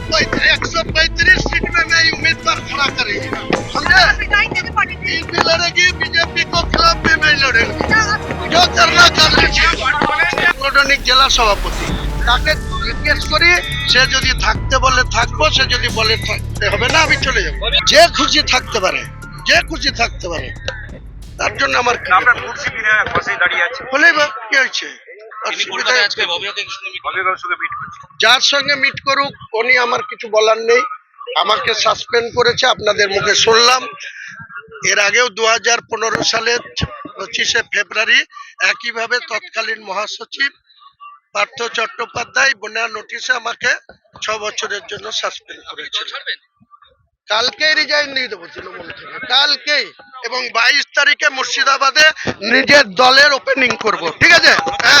पूरा राज्य में दो सौ एक सौ पैंतीस सीट में मैं उम्मीदवार खड़ा करेंगे समझे बीजेपी भी लड़ेगी बीजेपी को खिलाफ भी मैं लड़ेंगे जो करना कर लीजिए সাংগঠনিক জেলা সভাপতি তাকে জিজ্ঞেস করি সে যদি থাকতে বলে থাকবো সে যদি বলে থাকতে হবে না আমি চলে যাবো যে খুশি থাকতে পারে যে খুশি থাকতে পারে তার জন্য আমার কি আপনার কুর্সি কিনে পাশেই দাঁড়িয়ে আছে হলেই বা কি হয়েছে যার সঙ্গে মিট করুক উনি আমার কিছু বলার নেই। আমাকে সাসপেন্ড করেছে আপনাদের মুখে শুনলাম। এর আগেও দু হাজার সালের পঁচিশে ফেব্রুয়ারি একইভাবে তৎকালীন মহাসচিব পার্থ চট্টোপাধ্যায় বন্যা নোটিশে আমাকে ছ বছরের জন্য সাসপেন্ড করেছে কালকেই রিজাইন দিয়ে দেবো তৃণমূল থেকে কালকেই। এবং বাইশ তারিখে মুর্শিদাবাদে নিজের দলের ওপেনিং করব ঠিক আছে? হ্যাঁ।